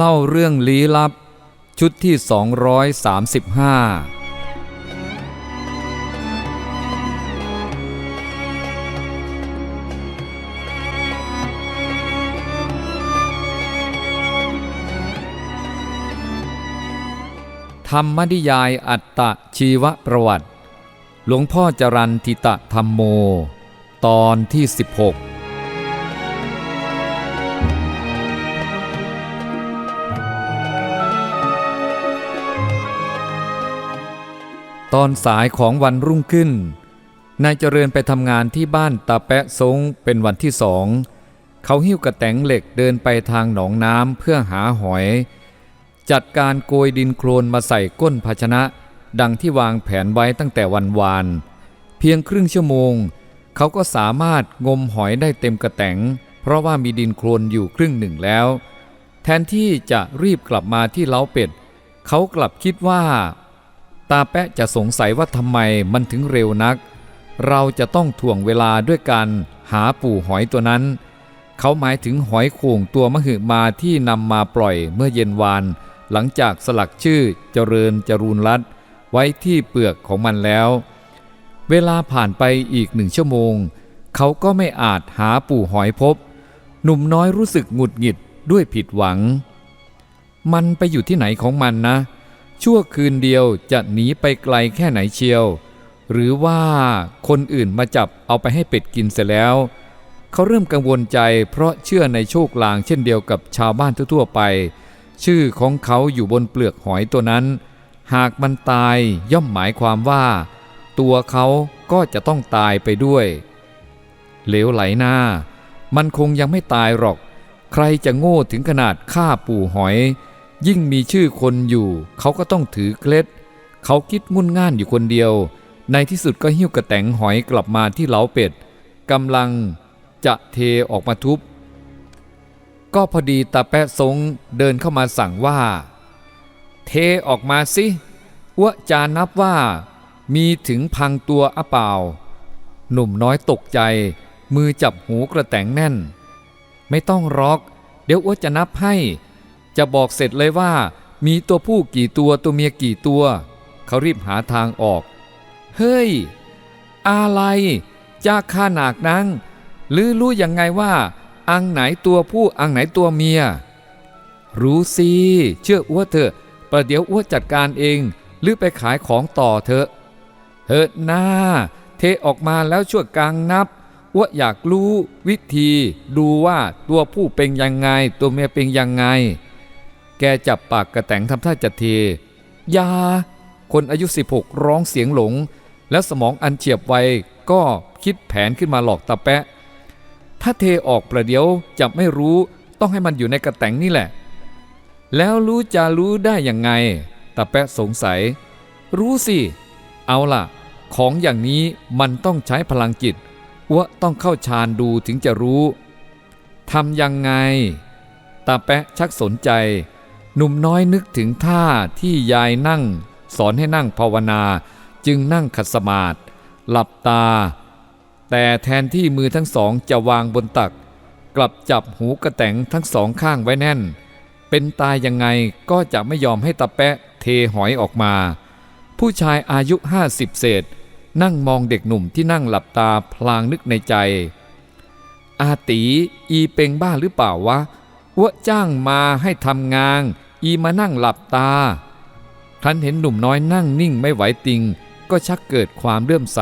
เล่าเรื่องลี้ลับ ชุดที่ 235ธรรมนิยายอัตตชีวประวัติ หลวงพ่อจรันทิตะธรรมโม ตอนที่ 16 ตอนสายของวันรุ่งขึ้น นายเจริญไปทำงานที่บ้านตาแปะซงเป็นวันที่สอง เขาหิ้วกระแตงเหล็กเดินไปทางหนองน้ำเพื่อหาหอย จัดการโกยดินโคลนมาใส่ก้นภาชนะ ดังที่วางแผนไว้ตั้งแต่วันวาน เพียงครึ่งชั่วโมง เขาก็สามารถงมหอยได้เต็มกระแตงเพราะว่ามีดินโคลนอยู่ครึ่งหนึ่งแล้ว แทนที่จะรีบกลับมาที่เล้าเป็ด เขากลับคิดว่า ตาแปะจะสงสัยว่าทำไมมันถึงเร็วนัก เราจะต้องถ่วงเวลาด้วยการหาปู่หอยตัวนั้น เขาหมายถึงหอยโข่งตัวมหึมาที่นำมาปล่อยเมื่อเย็นวาน หลังจากสลักชื่อเจริญจรูนรัตไว้ที่เปลือกของมันแล้ว เวลาผ่านไปอีกหนึ่งชั่วโมง เขาก็ไม่อาจหาปู่หอยพบ หนุ่มน้อยรู้สึกหงุดหงิดด้วยผิดหวัง มันไปอยู่ที่ไหนของมันนะ ชั่วคืนเดียวจะหนีไปไกลแค่ไหนเชียว หรือว่าคนอื่นมาจับเอาไปให้เป็ดกินเสร็จแล้ว เขาเริ่มกังวลใจเพราะเชื่อในโชคลางเช่นเดียวกับชาวบ้านทั่วๆไป ชื่อของเขาอยู่บนเปลือกหอยตัวนั้น หากมันตายย่อมหมายความว่า ตัวเขาก็จะต้องตายไปด้วย เหลวไหลหน้า มันคงยังไม่ตายหรอก ใครจะโง่ถึงขนาดฆ่าปู่หอย ยิ่งมีชื่อคนอยู่ เขาก็ต้องถือเคล็ด เขาคิดงุนง่านอยู่คนเดียว ในที่สุดก็หิ้วกระแตงหอยกลับมาที่เล้าเป็ดกำลังจะเทออกมาทุบ ก็พอดีตาแปะซงเดินเข้ามาสั่งว่า เทออกมาสิอ้วจานับว่า มีถึงพังตัวอเปล่า หนุ่มน้อยตกใจ มือจับหูกระแตงแน่น ไม่ต้องรอก เดี๋ยวอ้วจะนับให้ จะบอกเสร็จเลยว่า มีตัวผู้กี่ตัวตัวเมียกี่ตัว เขารีบหาทางออก เฮ้ย อะไรจะขนาดนังหรือรู้ยังไงว่า อังไหนตัวผู้อังไหนตัวเมีย รู้สิเชื่ออ้วเถอะประเดี๋ยวอ้วจัดการเอง หรือไปขายของต่อเถอะเฮิดหน้า เทออกมาแล้วช่วยกลางนับอ้วอยากรู้วิธีดูว่าตัวผู้เป็นยังไง ตัวเมียเป็นยังไง แกจับปากกระแตงทำท่าจะเทยา คนอายุ 16 ร้องเสียงหลง แล้วสมองอันเฉียบไวก็คิดแผนขึ้นมาหลอกตาแปะ ถ้าเทออกประเดี๋ยวจะไม่รู้ต้องให้มันอยู่ในกระแตงนี่แหละ แล้วรู้จะรู้ได้ยังไงตาแปะสงสัย รู้สิ เอาล่ะ ของอย่างนี้มันต้องใช้พลังจิตอ้วต้องเข้าฌานดูถึงจะรู้ทำยังไงตาแปะชักสนใจ หนุ่มน้อยนึกถึงท่าที่ยายนั่ง สอนให้นั่งภาวนา จึงนั่งขัดสมาธิหลับตา แต่แทนที่มือทั้งสองจะวางบนตัก กลับจับหูกระแตงทั้งสองข้างไว้แน่น เป็นตายยังไงก็จะไม่ยอมให้ตาแปะเทหอยออกมา ผู้ชายอายุห้าสิบเศษ นั่งมองเด็กหนุ่มที่นั่งหลับตาพลางนึกในใจ อาตีอีเป็งบ้าหรือเปล่าวะอ้วจ้างมาให้ทำงาน อีมานั่งหลับตา ครั้นเห็นหนุ่มน้อยนั่งนิ่งไม่ไหวติง ก็ชักเกิดความเลื่อมใส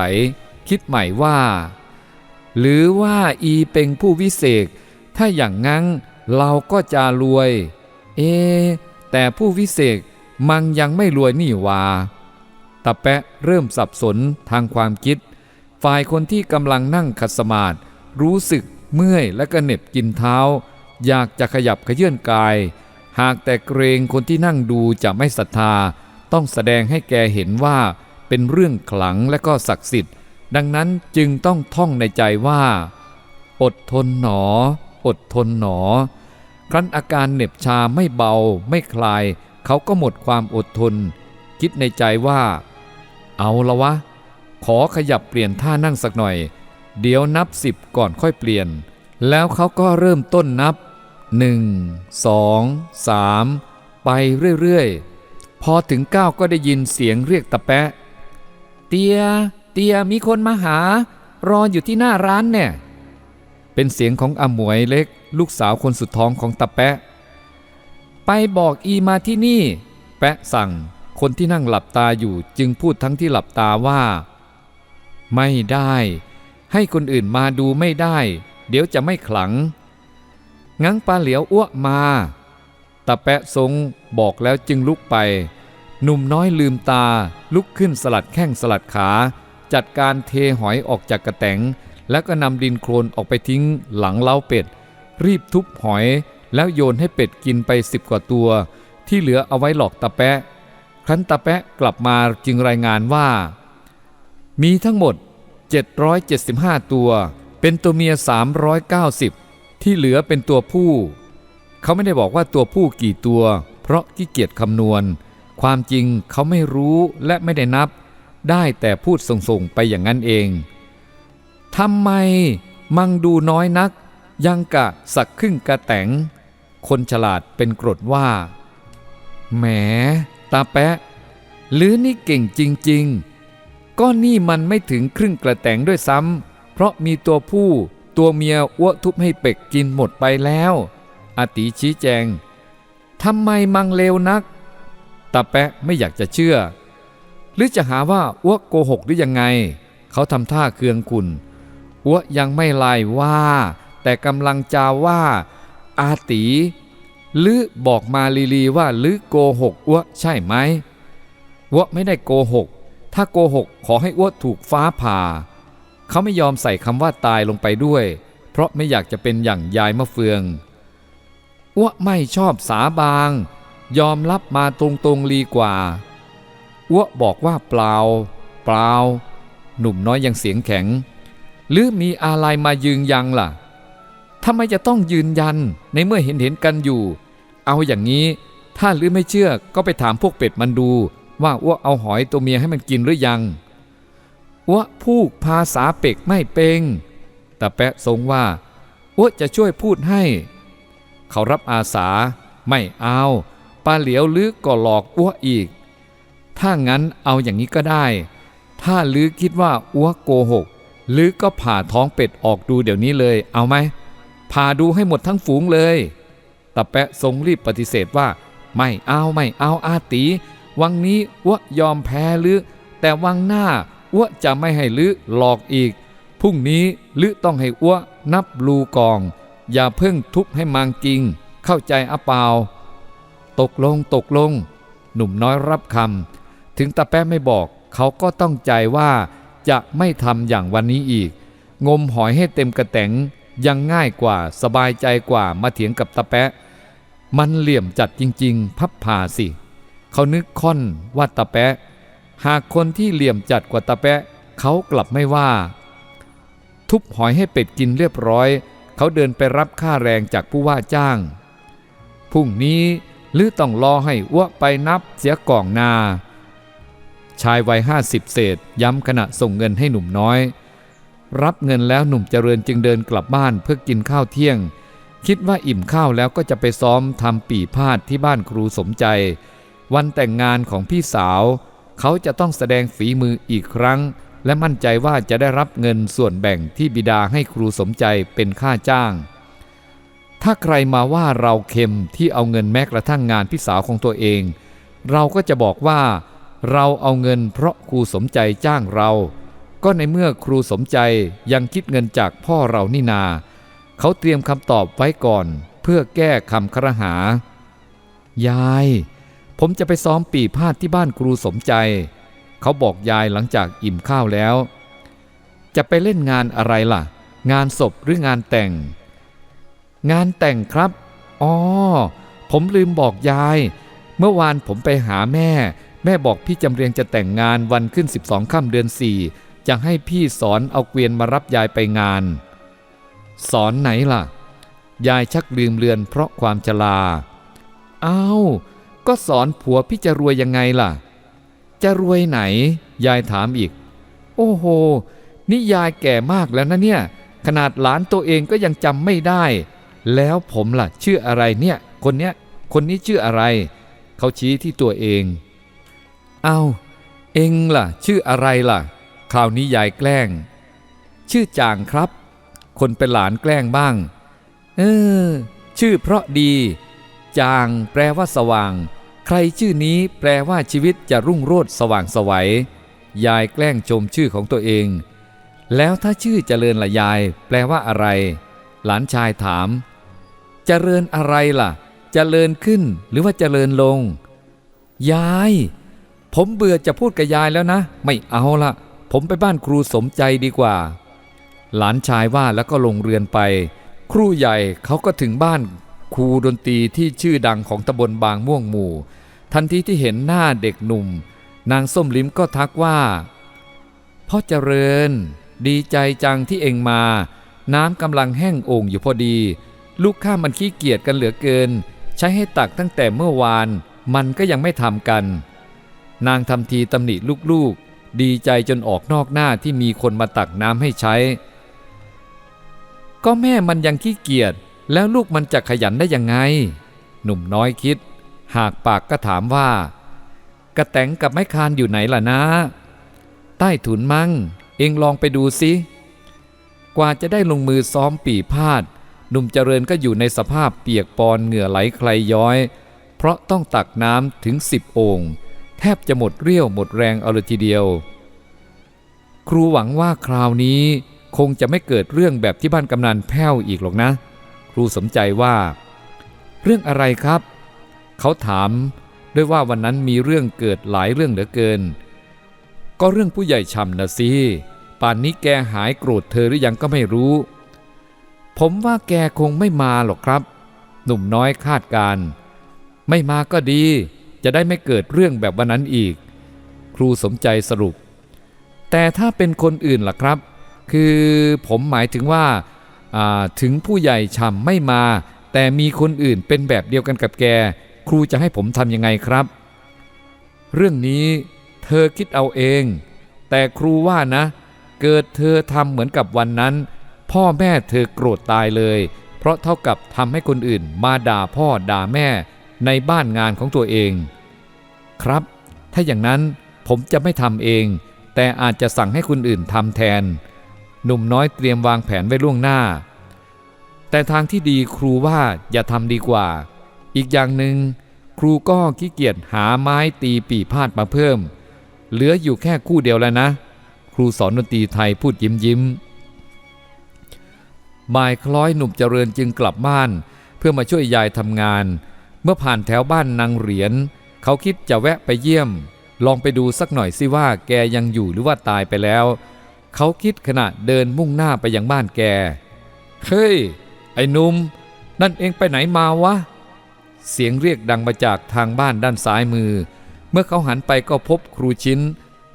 คิดใหม่ว่า หรือว่าอีเป็งผู้วิเศษ ถ้าอย่างงั้นเราก็จะรวย เอ๊แต่ผู้วิเศษมังยังไม่รวยนี่วาตาแปะเริ่มสับสนทางความคิด ฝ่ายคนที่กำลังนั่งขัดสมาธิรู้สึกเมื่อยและก็เหน็บกินเท้า อยากจะขยับขยื่นกาย หากแต่เกรงคนที่นั่งดูจะไม่ศรัทธา ต้องแสดงให้แกเห็นว่าเป็นเรื่องขลังและก็ศักดิ์สิทธิ์ ดังนั้นจึงต้องท่องในใจว่า อดทนหนอ อดทนหนอ ครั้นอาการเหน็บชาไม่เบาไม่คลาย เขาก็หมดความอดทน คิดในใจว่า เอาละวะ ขอขยับเปลี่ยนท่านั่งสักหน่อย เดี๋ยวนับสิบก่อนค่อยเปลี่ยน แล้วเขาก็เริ่มต้นนับ หนึ่งสองสามไปเรื่อยๆ พอถึงเก้าก็ได้ยินเสียงเรียกตะแปะ เตีย เตียมีคนมาหา รออยู่ที่หน้าร้านเนี่ย เป็นเสียงของอมวยเล็ก ลูกสาวคนสุดท้องของตะแปะ ไปบอกอีมาที่นี่ แปะสั่ง คนที่นั่งหลับตาอยู่จึงพูดทั้งที่หลับตาว่า ไม่ได้ ให้คนอื่นมาดูไม่ได้ เดี๋ยวจะไม่ขลัง งั้งปลาเหลียวอ้วมาตาแปะทรงบอกแล้วจึงลุกไป หนุ่มน้อยลืมตาลุกขึ้นสลัดแข้งสลัดขา จัดการเทหอยออกจากกระแตงแล้วก็นำดินโคลนออกไปทิ้งหลังเล้าเป็ด รีบทุบหอย แล้วโยนให้เป็ดกินไปสิบกว่าตัว ที่เหลือเอาไว้หลอกตาแปะครั้นตาแปะกลับมาจึงรายงานว่า มีทั้งหมด 775 ตัว เป็นตัวเมีย 390 ที่เหลือเป็นตัวผู้ เขาไม่ได้บอกว่าตัวผู้กี่ตัว เพราะขี้เกียจคำนวณ ความจริงเขาไม่รู้และไม่ได้นับ ได้แต่พูดส่งๆไปอย่างนั้นเองทำไมมังดูน้อยนัก ยังกะสักครึ่งกระแตงคนฉลาดเป็นกรดว่า แหม ตาแปะหรือนี่เก่งจริง ๆ ก็นี่มันไม่ถึงครึ่งกระแตงด้วยซ้ำเพราะมีตัวผู้ ตัวเมียอ้วทุบให้เป็กกินหมดไปแล้ว อาติชี้แจงทำไมมังเลวนักตาแปะไม่อยากจะเชื่อ หรือจะหาว่าอ้วโกหกหรือยังไง เขาทำท่าเคืองคุณอ้วยังไม่ไล่ว่า แต่กำลังจาว่า อาตีหรือบอกมาลีลีว่าหรือโกหกอ้วใช่ไหมอ้วไม่ได้โกหก ถ้าโกหกขอให้อ้วถูกฟ้าผ่า เขาไม่ยอมใส่คำว่าตายลงไปด้วย เพราะไม่อยากจะเป็นอย่างยายมะเฟืองอ้วไม่ชอบสาบาง ยอมรับมาตรงๆลีกว่าอ้วบอกว่าเปล่า เปล่า หนุ่มน้อยยังเสียงแข็ง หรือมีอะไรมายืนยันล่ะทำไมจะต้องยืนยันในเมื่อเห็นเห็นกันอยู่ เอาอย่างนี้ถ้าหรือไม่เชื่อก็ไปถามพวกเป็ดมันดู ว่าอ้วเอาหอยตัวเมียให้มันกินหรือยัง อ้วพูกภาษาเป็กไม่เป็งแต่แปะทรงว่าอ้วจะช่วยพูดให้ เขารับอาสาไม่เอาปลาเหลียวลือก็หลอกอ้วอีก ถ้างั้นเอาอย่างนี้ก็ได้ ถ้าลือคิดว่าอ้วโกหกลือก็ผ่าท้องเป็ดออกดูเดี๋ยวนี้เลย เอาไหมผ่าดูให้หมดทั้งฝูงเลยตะแปะทรงรีบปฏิเสธว่า ไม่เอาไม่เอาอาตี วังนี้อ้วยอมแพ้ลือ แต่วังหน้า อ้วจะไม่ให้ลือหลอกอีก พรุ่งนี้ลือต้องให้อ้วนับลูกอง อย่าเพิ่งทุบให้มังจริง เข้าใจอะเปล่า ตกลงตกลง หนุ่มน้อยรับคำถึงตาแป๊ะไม่บอกเขาก็ต้องใจว่าจะไม่ทำอย่างวันนี้อีก งมหอยให้เต็มกระแตงยังง่ายกว่าสบายใจกว่ามาเถียงกับตาแปะมันเหลี่ยมจัดจริง ๆ พับผ่าสิ เขานึกค่อนว่าตาแปะ หากคนที่เหลี่ยมจัดกว่าตาแปะเขากลับไม่ว่า ทุบหอยให้เป็ดกินเรียบร้อย เขาเดินไปรับค่าแรงจากผู้ว่าจ้างพรุ่งนี้หรือต้องรอให้อ้วไปนับเสียก่องนา ชายวัยห้าสิบเศษย้ำขณะส่งเงินให้หนุ่มน้อย รับเงินแล้วหนุ่มเจริญจึงเดินกลับบ้านเพื่อกินข้าวเที่ยง คิดว่าอิ่มข้าวแล้วก็จะไปซ้อมทำปีพาดที่บ้านครูสมใจ วันแต่งงานของพี่สาว เขาจะต้องแสดงฝีมืออีกครั้ง และมั่นใจว่าจะได้รับเงินส่วนแบ่งที่บิดาให้ครูสมใจเป็นค่าจ้าง ถ้าใครมาว่าเราเค็มที่เอาเงินแม้กระทั่งงานพี่สาวของตัวเอง เราก็จะบอกว่า เราเอาเงินเพราะครูสมใจจ้างเรา ก็ในเมื่อครูสมใจยังคิดเงินจากพ่อเรานี่นา เขาเตรียมคำตอบไว้ก่อน เพื่อแก้คำครหายาย ผมจะไปซ้อมปีพาดที่บ้านครูสมใจ เขาบอกยายหลังจากอิ่มข้าวแล้ว จะไปเล่นงานอะไรล่ะ งานศพหรืองานแต่ง งานแต่งครับ อ๋อ ผมลืมบอกยาย เมื่อวานผมไปหาแม่ แม่บอกพี่จำเรียงจะแต่งงานวันขึ้น 12ค่ำเดือน4จะให้พี่สอนเอาเกวียนมารับยายไปงาน สอนไหนล่ะ ยายชักลืมเลือนเพราะความชราอ้าว ก็สอนผัวพี่จะรวยยังไงล่ะ จะรวยไหน ยายถามอีก โอ้โห นี่ยายแก่มากแล้วนะเนี่ย ขนาดหลานตัวเองก็ยังจำไม่ได้ แล้วผมล่ะ ชื่ออะไรเนี่ย คนเนี้ย คนนี้ชื่ออะไร เขาชี้ที่ตัวเอง เอาเองล่ะ ชื่ออะไรล่ะ คราวนี้ยายแกล้ง ชื่อจางครับ คนเป็นหลานแกล้งบ้าง เออ ชื่อเพราะดีจางแปลว่าสว่าง ใครชื่อนี้แปลว่าชีวิตจะรุ่งโรจน์สว่างไสวัย ยายแกล้งชมชื่อของตัวเอง แล้วถ้าชื่อเจริญละยาย แปลว่าอะไร หลานชายถาม เจริญอะไรล่ะ เจริญขึ้นหรือว่าเจริญลง ยาย ผมเบื่อจะพูดกับยายแล้วนะ ไม่เอาละผมไปบ้านครูสมใจดีกว่า หลานชายว่าแล้วก็ลงเรือนไป ครูใหญ่เขาก็ถึงบ้าน ครูดนตรีที่ชื่อดังของตำบลบางม่วงหมู่ ทันทีที่เห็นหน้าเด็กหนุ่ม นางส้มลิ้มก็ทักว่าพ่อเจริญ ดีใจจังที่เองมา น้ำกำลังแห้งโอ่งอยู่พอดี ลูกข้ามันขี้เกียจกันเหลือเกิน ใช้ให้ตักตั้งแต่เมื่อวาน มันก็ยังไม่ทำกัน นางทำทีตำหนิลูกๆ ดีใจจนออกนอกหน้าที่มีคนมาตักน้ำให้ใช้ ก็แม่มันยังขี้เกียจ แล้วลูกมันจะขยันได้ยังไง หนุ่มน้อยคิด หากปากก็ถามว่า กระแตงกับไม้คานอยู่ไหนล่ะนะ ใต้ถุนมั่ง เองลองไปดูสิกว่าจะได้ลงมือซ้อมปีพาด หนุ่มเจริญก็อยู่ในสภาพเปียกปอนเหงื่อไหลใครย้อย เพราะต้องตักน้ำถึงสิบโอ่งแทบจะหมดเรี่ยวหมดแรงเอาเลยทีเดียว ครูหวังว่าคราวนี้คงจะไม่เกิดเรื่องแบบที่บ้านกำนันแพ้วอีกหรอกนะ รูสมใจว่า เรื่องอะไรครับ เขาถามด้วยว่าวันนั้นมีเรื่องเกิดหลายเรื่องเหลือเกิน ก็เรื่องผู้ใหญ่ช่ำนะสิป่านนี้แกหายโกรธเธอหรือยังก็ไม่รู้ ผมว่าแกคงไม่มาหรอกครับ หนุ่มน้อยคาดการ ไม่มาก็ดี จะได้ไม่เกิดเรื่องแบบวันนั้นอีก ครูสมใจสรุป แต่ถ้าเป็นคนอื่นล่ะครับ คือผมหมายถึงว่าอ่า ถึงผู้ใหญ่ช่ำไม่มา แต่มีคนอื่นเป็นแบบเดียวกันกับแก ครูจะให้ผมทำยังไงครับ เรื่องนี้เธอคิดเอาเอง แต่ครูว่านะ เกิดเธอทำเหมือนกับวันนั้น พ่อแม่เธอโกรธตายเลย เพราะเท่ากับทำให้คนอื่นมาด่าพ่อด่าแม่ในบ้านงานของตัวเอง ครับ ถ้าอย่างนั้นผมจะไม่ทำเอง แต่อาจจะสั่งให้คนอื่นทำแทน หนุ่มน้อยเตรียมวางแผนไว้ล่วงหน้า แต่ทางที่ดีครูว่าอย่าทำดีกว่า อีกอย่างหนึ่งครูก็ขี้เกียจหาไม้ตีปีพาดมาเพิ่ม เหลืออยู่แค่คู่เดียวแล้วนะ ครูสอนดนตรีไทยพูดยิ้มยิ้มบ่ายคล้อยหนุ่มเจริญจึงกลับบ้าน เพื่อมาช่วยยายทำงาน เมื่อผ่านแถวบ้านนางเหรียญเขาคิดจะแวะไปเยี่ยม ลองไปดูสักหน่อยสิว่าแกยังอยู่หรือว่าตายไปแล้ว เขาคิดขณะเดินมุ่งหน้าไปยังบ้านแก เฮ้ย ไอ้นุ่ม นั่นเองไปไหนมาวะ เสียงเรียกดังมาจากทางบ้านด้านซ้ายมือ เมื่อเขาหันไปก็พบครูชิ้น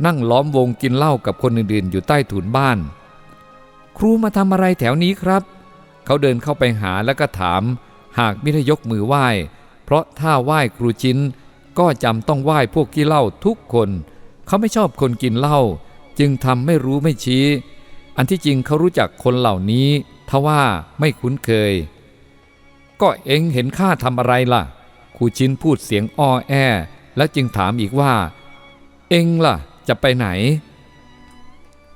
นั่งล้อมวงกินเหล้ากับคนอื่นๆ อยู่ใต้ถุนบ้าน ครูมาทำอะไรแถวนี้ครับ เขาเดินเข้าไปหาแล้วก็ถาม หากไม่ได้ยกมือไหว้ เพราะถ้าไหว้ครูชิ้น ก็จำต้องไหว้พวกกี้เหล้าทุกคน เขาไม่ชอบคนกินเหล้า จึงทำไม่รู้ไม่ชี้ อันที่จริงเขารู้จักคนเหล่านี้ทว่าไม่คุ้นเคย ก็เองเห็นข้าทำอะไรล่ะครูชินพูดเสียงอ้อแอ แล้วจึงถามอีกว่า เองล่ะ จะไปไหน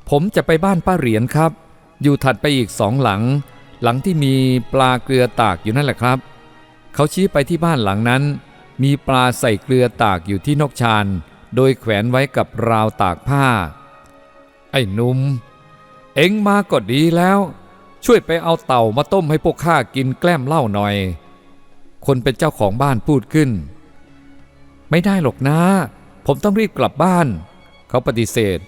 ผมจะไปบ้านป้าเหรียญครับ อยู่ถัดไปอีกสองหลัง หลังที่มีปลาเกลือตากอยู่นั่นแหละครับ เขาชี้ไปที่บ้านหลังนั้น มีปลาใส่เกลือตากอยู่ที่นกชานโดยแขวนไว้กับราวตากผ้า ไอ้หนุ่มเอ็งมาก็ดีแล้ว ช่วยไปเอาเต่ามาต้มให้พวกข้ากินแกล้มเหล้าหน่อย คนเป็นเจ้าของบ้านพูดขึ้น ไม่ได้หรอกนะ ผมต้องรีบกลับบ้าน เขาปฏิเสธ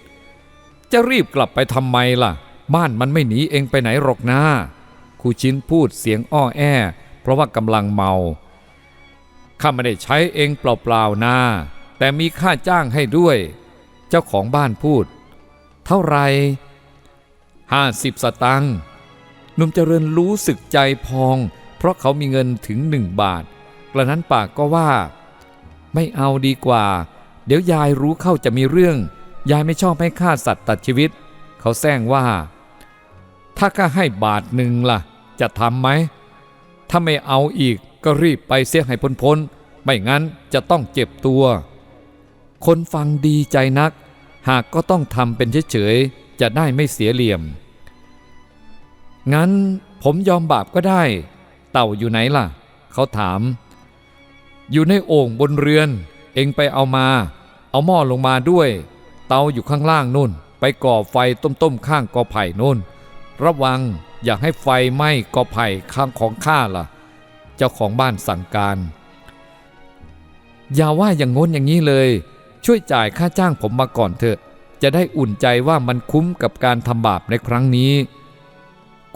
จะรีบกลับไปทำไมล่ะ บ้านมันไม่หนีเองไปไหนหรอกนะครูชินพูดเสียงอ้อแอ เพราะว่ากำลังเมาข้าไม่ได้ใช้เองเปล่าๆนะแต่มีค่าจ้างให้ด้วย เจ้าของบ้านพูด เท่าไรห้าสิบสตังค์หนุ่มเจริญรู้สึกใจพอง เพราะเขามีเงินถึงหนึ่งบาท กระนั้นปากก็ว่า ไม่เอาดีกว่า เดี๋ยวยายรู้เข้าจะมีเรื่อง ยายไม่ชอบให้ฆ่าสัตว์ตัดชีวิต เขาแซงว่า ถ้าข้าให้บาทหนึ่งล่ะ จะทำไหม ถ้าไม่เอาอีกก็รีบไปเสียให้พ้นๆไม่งั้นจะต้องเจ็บตัว คนฟังดีใจนัก หากก็ต้องทำเป็นเฉยๆ จะได้ไม่เสียเหลี่ยม งั้นผมยอมบาปก็ได้ เต่าอยู่ไหนล่ะ เขาถาม อยู่ในโอ่งบนเรือน เองไปเอามา เอาหม้อลงมาด้วย เตาอยู่ข้างล่างนู่น ไปก่อไฟต้มๆข้างกอไผ่นู่น ระวังอย่าให้ไฟไหม้กอไผ่ข้างของข้าล่ะ เจ้าของบ้านสั่งการ อย่าว่าอย่างง้นอย่างนี้เลย ช่วยจ่ายค่าจ้างผมมาก่อนเถอะ จะได้อุ่นใจว่ามันคุ้มกับการทำบาปในครั้งนี้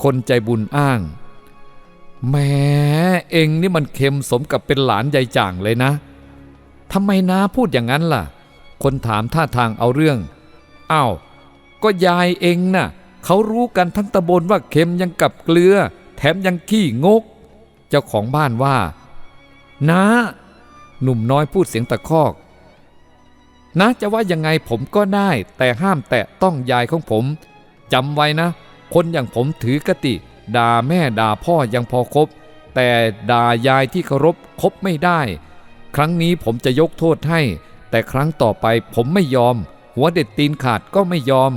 คนใจบุญอ้างแหมเองนี่มันเค็มสมกับเป็นหลานยายจ่างเลยนะทำไมนาพูดอย่างนั้นล่ะ คนถามท่าทางเอาเรื่องอ้าวก็ยายเองน่ะเขารู้กันทั้งตำบลว่าเค็มยังกับเกลือ แถมยังขี้งก เจ้าของบ้านว่านาหนุ่มน้อยพูดเสียงตะคอก นะจะว่ายังไงผมก็ได้ แต่ห้ามแตะต้องยายของผมจำไว้นะ คนอย่างผมถือกติ ด่าแม่ด่าพ่อยังพอคบ แต่ด่ายายที่เคารพคบไม่ได้ ครั้งนี้ผมจะยกโทษให้ แต่ครั้งต่อไปผมไม่ยอม หัวเด็ดตีนขาดก็ไม่ยอม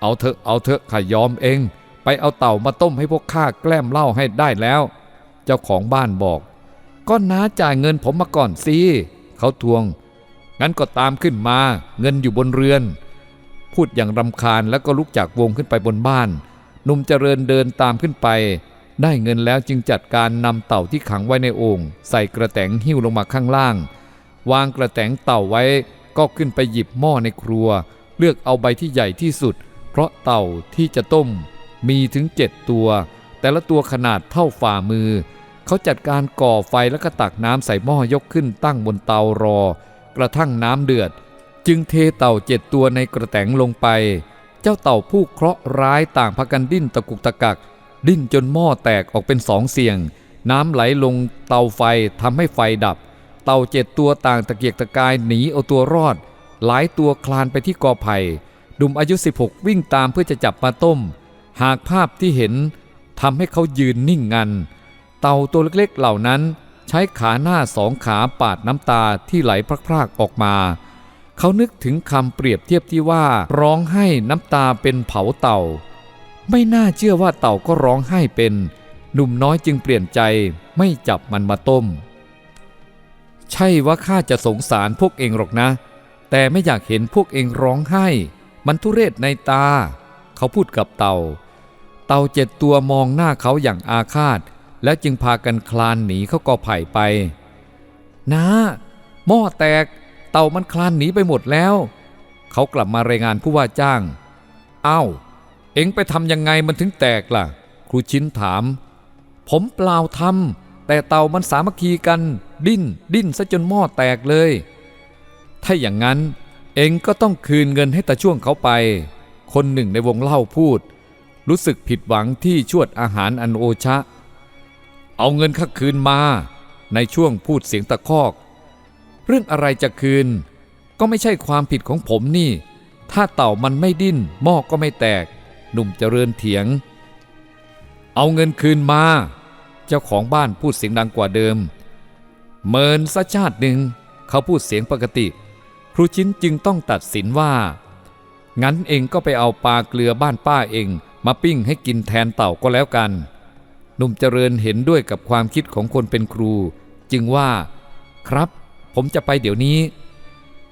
เอาเถอะเอาเถอะข้ายอมเอง ไปเอาเต่ามาต้มให้พวกข้าแกล้มเหล้าให้ได้แล้ว เจ้าของบ้านบอก ก็น้าจ่ายเงินผมมาก่อนสิเขาทวง งั้นก็ตามขึ้นมาเงินอยู่บนเรือน พูดอย่างรำคาญแล้วก็ลุกจากวงขึ้นไปบนบ้าน หนุ่มเจริญเดินตามขึ้นไป ได้เงินแล้วจึงจัดการนำเต่าที่ขังไว้ในโอ่งใส่กระแตงหิ้วลงมาข้างล่าง วางกระแตงเต่าไว้ก็ขึ้นไปหยิบหม้อในครัว เลือกเอาใบที่ใหญ่ที่สุด เพราะเต่าที่จะต้ม มีถึงเจ็ดตัว แต่ละตัวขนาดเท่าฝ่ามือ เขาจัดการก่อไฟแล้วก็ตักน้ำใส่หม้อยกขึ้นตั้งบนเตารอ กระทั่งน้ำเดือด จึงเทเต่าเจ็ดตัวในกระแตงลงไป เจ้าเต่าผู้เคราะห์ร้ายต่างพากันดิ้นตะกุกตะกัก ดิ้นจนหม้อแตกออกเป็นสองเสียง น้ำไหลลงเตาไฟทำให้ไฟดับ เต่าเจ็ดตัวต่างตะเกียกตะกายหนีเอาตัวรอด หลายตัวคลานไปที่กอไผ่ดุมอายุ 16 วิ่งตามเพื่อจะจับมาต้ม หากภาพที่เห็นทำให้เขายืนนิ่งงัน เต่าตัวเล็กๆเหล่านั้น ช้ขาหน้าสองขาปาดน้ำตาที่ไหลพรากๆออกมา เขานึกถึงคำเปรียบเทียบที่ว่าร้องให้น้ำตาเป็นเผาเต่า ไม่น่าเชื่อว่าเต่าก็ร้องไห้เป็น หนุ่มน้อยจึงเปลี่ยนใจไม่จับมันมาต้ม ใช่ว่าข้าจะสงสารพวกเองหรอกนะ แต่ไม่อยากเห็นพวกเองร้องไห้ มันทุเรศในตา เขาพูดกับเต่า เต่าเจ็ดตัวมองหน้าเขาอย่างอาฆาต แล้วจึงพากันคลานหนีเข้ากอไผ่ไปนะหม้อแตกเต่ามันคลานหนีไปหมดแล้ว เขากลับมารายงานผู้ว่าจ้างอ้าวเอ็งไปทำยังไงมันถึงแตกล่ะ ครูชิ้นถาม ผมเปล่าทำแต่เต่ามันสามัคคีกัน ดิ้น ดิ้นซะจนหม้อแตกเลย ถ้าอย่างนั้น เอ็งก็ต้องคืนเงินให้ตาช่วงเขาไป คนหนึ่งในวงเล่าพูด รู้สึกผิดหวังที่ชวดอาหารอันโอชะ เอาเงินข้าคืนมาในช่วงพูดเสียงตะคอก เรื่องอะไรจะคืน ก็ไม่ใช่ความผิดของผมนี่ ถ้าเต่ามันไม่ดิ้นหม้อก็ไม่แตก หนุ่มเจริญเถียง เอาเงินคืนมา เจ้าของบ้านพูดเสียงดังกว่าเดิม เมินซะชาติหนึ่ง เขาพูดเสียงปกติ ครูชิ้นจึงต้องตัดสินว่า งั้นเองก็ไปเอาปลาเกลือบ้านป้าเองมาปิ้งให้กินแทนเต่าก็แล้วกัน นุ่มเจริญเห็นด้วยกับความคิดของคนเป็นครู จึงว่า ครับ ผมจะไปเดี๋ยวนี้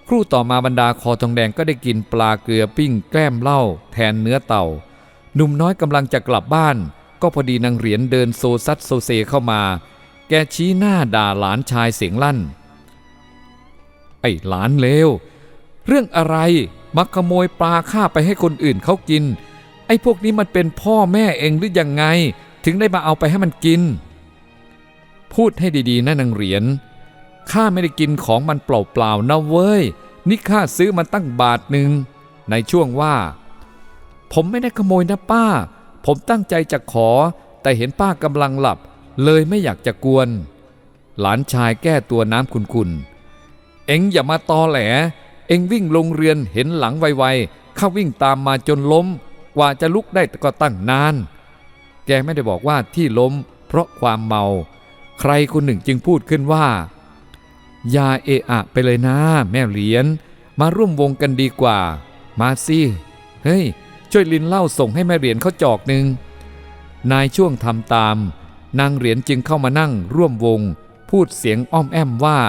ครู่ต่อมาบรรดาคอทองแดงก็ได้กินปลาเกลือปิ้งแกล้มเหล้าแทนเนื้อเต่าหนุ่มน้อยกำลังจะกลับบ้าน ก็พอดีนางเหรียญเดินโซซัดโซเซเข้ามา แกชี้หน้าด่าหลานชายเสียงลั่น ไอ้หลานเลวเรื่องอะไรมาขโมยปลาข้าไปให้คนอื่นเขากิน ไอ้พวกนี้มันเป็นพ่อแม่เองหรือยังไง ถึงได้มาเอาไปให้มันกิน พูดให้ดีๆนะนางเหรียญข้าไม่ได้กินของมันเปล่าๆนะเว้ย นี่ข้าซื้อมันตั้งบาทหนึ่งในช่วงว่า ผมไม่ได้ขโมยนะป้า ผมตั้งใจจะขอ แต่เห็นป้ากำลังหลับ เลยไม่อยากจะกวน หลานชายแก้ตัวน้ำคุนๆเอ็งอย่ามาตอแหล เอ็งวิ่งลงเรือนเห็นหลังไวๆข้าวิ่งตามมาจนล้ม กว่าจะลุกได้ก็ตั้งนาน กไม่ได้บอกว่าที่ล้มเพราะความเมา ใครคนหนึ่งจึงพูดขึ้นว่า อย่าเอะอะไปเลยนะแม่เหรียญมาร่วมวงกันดีกว่า มาสิเฮ้ย ช่วยลินเล้าส่งให้แม่เหรียญเขาจอกหนึ่งนายช่วงทำตาม นางเหรียญจึงเข้ามานั่งร่วมวง พูดเสียงอ้อมแอมว่า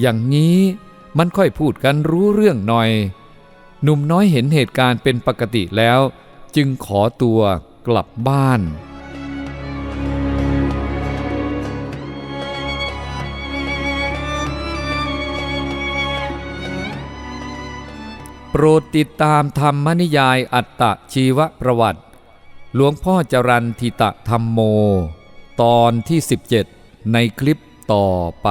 อย่างนี้มันค่อยพูดกันรู้เรื่องหน่อย หนุ่มน้อยเห็นเหตุการณ์เป็นปกติแล้ว จึงขอตัว กลับบ้าน โปรดติดตามธรรมนิยายอัตตชีวประวัติ หลวงพ่อจรันทิตะธรรมโม ตอนที่ 17 ในคลิปต่อไป